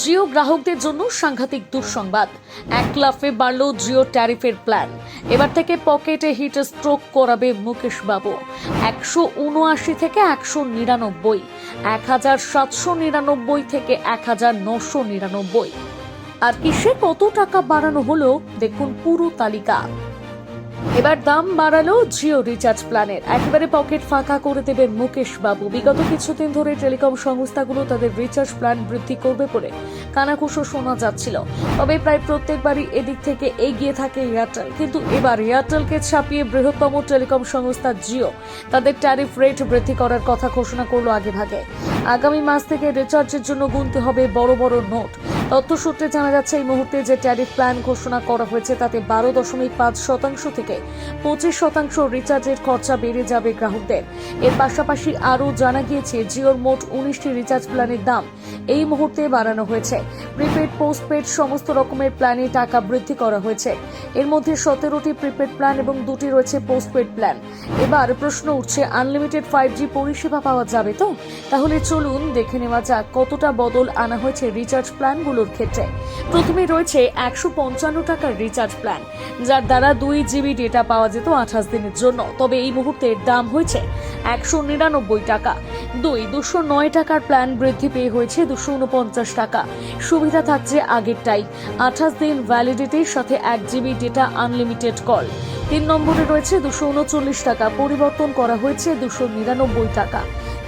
জিও গ্রাহকদের জন্য সাংঘাতিক দুঃসংবাদ। এক লাফে বাড়ল জিও ট্যারিফের প্ল্যান। এবার থেকে পকেটে হিট স্ট্রোক করাবে মুকেশ বাবু একশো উনআশি থেকে একশো নিরানব্বই, এক হাজার সাতশো নিরানব্বই থেকে এক হাজার নশো নিরানব্বই। আর কিসে কত টাকা বাড়ানো হলো, দেখুন পুরো তালিকা। এবার দাম বাড়ালো জিও রিচার্জ প্ল্যানের। একেবারে পকেট ফাঁকা করে দেবেন মুকেশ বাবু বিগত কিছুদিন ধরে টেলিকম সংস্থাগুলো তাদের রিচার্জ প্ল্যান বৃদ্ধি করবে বলে কানাকুশো শোনা যাচ্ছিল। তবে প্রায় প্রত্যেকবারই এদিক থেকে এগিয়ে থাকে এয়ারটেল। কিন্তু এবার এয়ারটেলকে ছাপিয়ে বৃহত্তম টেলিকম সংস্থা জিও তাদের ট্যারিফ রেট বৃদ্ধি করার কথা ঘোষণা করল আগেভাগে। আগামী মাস থেকে রিচার্জের জন্য গুনতে হবে বড় বড় নোট। তথ্য সূত্রে জানা যাচ্ছে, এই মুহূর্তে যে ট্যারিফ প্ল্যান ঘোষণা করা হয়েছে, তাতে বারো দশমিক পাঁচ শতাংশ থেকে পঁচিশ শতাংশ রিচার্জের খরচা বেড়ে যাবে গ্রাহকদের। এর পাশাপাশি আরও জানা গিয়েছে, জিওর মোট উনিশটি রিচার্জ প্ল্যানের দাম এই মুহূর্তে বাড়ানো হয়েছে। প্রিপেড, পোস্টপেড সমস্ত রকমের প্ল্যানে টাকা বৃদ্ধি করা হয়েছে। এর মধ্যে সতেরোটি প্রিপেড প্ল্যান এবং দুটি রয়েছে পোস্টপেড প্ল্যান। এবার প্রশ্ন উঠছে, আনলিমিটেড ফাইভ জি পরিষেবা পাওয়া যাবে তো? তাহলে চলুন দেখে নেওয়া যাক কতটা বদল আনা হয়েছে রিচার্জ প্ল্যানগুলোর ক্ষেত্রে। প্রথমে রয়েছে একশো পঞ্চান্ন টাকার রিচার্জ প্ল্যান যার দ্বারা দুই জিবি ডেটা পাওয়া যেত আঠাশ দিনের জন্য। তবে এই মুহূর্তে দাম হয়েছে একশো নিরানব্বই টাকা। দুই, দুশো নয় টাকার প্ল্যান বৃদ্ধি পেয়ে হয়েছে দুশো উনপঞ্চাশ টাকা। সুবিধা থাকছে আগেরটাই। আঠাশ দিন ভ্যালিডিটির সাথে এক জিবি ডেটা আনলিমিটেড কল তিন নম্বরে রয়েছে দুশো উনচল্লিশ টাকা। পরিবর্তন করা হয়েছে দুশো নিরানব্বই টাকা।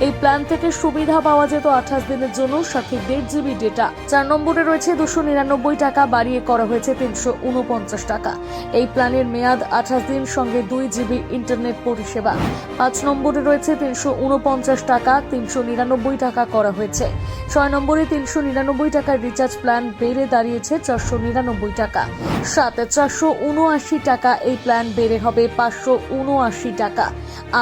এই প্ল্যান থেকে সুবিধা পাওয়া যেত আঠাশ দিনের জন্য সাথে দেড় জিবি ডেটা চার নম্বরে রয়েছে দুশো নিরানব্বই টাকা, বাড়িয়ে করা হয়েছে তিনশো উনপঞ্চাশ টাকা। এই প্ল্যানের মেয়াদ আঠাশ দিন সঙ্গে দুই জিবি ইন্টারনেট পরিষেবা। পাঁচ নম্বরে রয়েছে তিনশো উনপঞ্চাশ টাকা, তিনশো নিরানব্বই টাকা করা হয়েছে। ছয় নম্বরে তিনশো নিরানব্বই টাকার রিচার্জ প্ল্যান বেড়ে দাঁড়িয়েছে চারশো নিরানব্বই টাকা। সাত, চারশো উনআশি টাকা এই প্ল্যান বেড়ে হবে পাঁচশো উনআশি টাকা।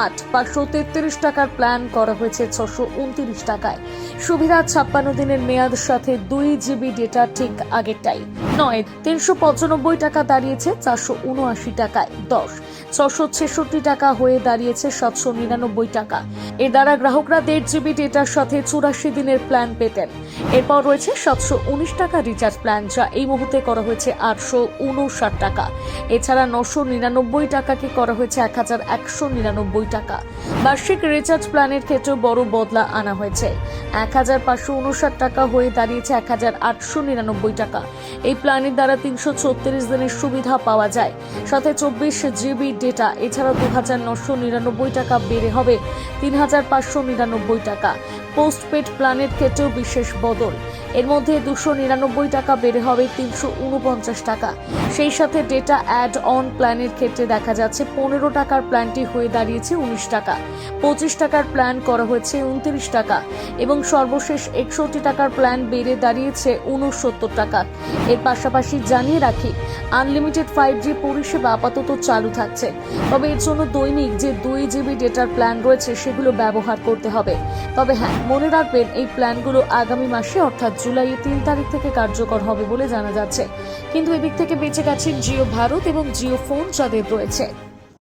আট, পাঁচশো তেত্রিশ টাকার প্ল্যান করা হয়েছে ছশো উনত্রিশ টাকায়। সুবিধা ছাপ্পান্ন দিনের মেয়াদ সাথে দুই জিবি ডেটা ঠিক আগেরটাই। নয়, তিনশো পঁচানব্বই টাকা দাঁড়িয়েছে চারশো উনআশি টাকায়। দশ, ছশো ছেষট্টি টাকা হয়ে দাঁড়িয়েছে সাতশো নিরানব্বই টাকা। এর দ্বারা গ্রাহকরা দেড় জিবি ডেটার সাথে চুরাশি দিনের প্ল্যান পেতেন। এরপর রয়েছে সাতশো উনিশ টাকা রিচার্জ প্ল্যান, যা এই মুহূর্তে করা হয়েছে আটশো উনষাট টাকা। এছাড়া নশো নিরানব্বই টাকাকে করা হয়েছে এক হাজার একশো নিরানব্বই টাকা। বার্ষিক রিচার্জ প্ল্যানের ক্ষেত্রেও বড় বদলা আনা হয়েছে। এক হাজার পাঁচশো উনষাট টাকা হয়ে দাঁড়িয়েছে এক হাজার আটশো নিরানব্বই টাকা। এই প্ল্যানের দ্বারা তিনশো ছত্রিশ দিনের সুবিধা পাওয়া যায়। সাথে চব্বিশ জিবি ডেটা এছাড়া দু হাজার নশো নিরানব্বই টাকা বেড়ে হবে তিন হাজার পাঁচশো নিরানব্বই টাকা। পোস্টপেড প্ল্যানের ক্ষেত্রেও বিশেষ বদল। এর মধ্যে দুশো নিরানব্বই টাকা বেড়ে হবে তিনশো উনপঞ্চাশ টাকা। সেই সাথে ডেটা অ্যাড অন প্ল্যানের ক্ষেত্রে দেখা যাচ্ছে পনেরো টাকার প্ল্যানটি হয়ে দাঁড়িয়েছে উনিশ টাকা। পঁচিশ টাকার প্ল্যান করা হয়েছে উনত্রিশ টাকা এবং সর্বশেষ একষট্টি টাকার প্ল্যান বেড়ে দাঁড়িয়েছে উনসত্তর টাকা। এর পাশাপাশি জানিয়ে রাখি আনলিমিটেড ফাইভ জি পরিষেবা আপাতত চালু থাকছে। তবে এর জন্য দৈনিক যে দুই জিবি ডেটার প্ল্যান রয়েছে সেগুলো ব্যবহার করতে হবে। তবে হ্যাঁ মনে রাখবেন এই প্ল্যানগুলো আগামী মাসে অর্থাৎ জুলাইয়ের তিন তারিখ থেকে কার্যকর হবে বলে জানা যাচ্ছে। কিন্তু এদিক থেকে বেঁচে গেছেন জিও ভারত এবং জিও ফোন যাদের রয়েছে।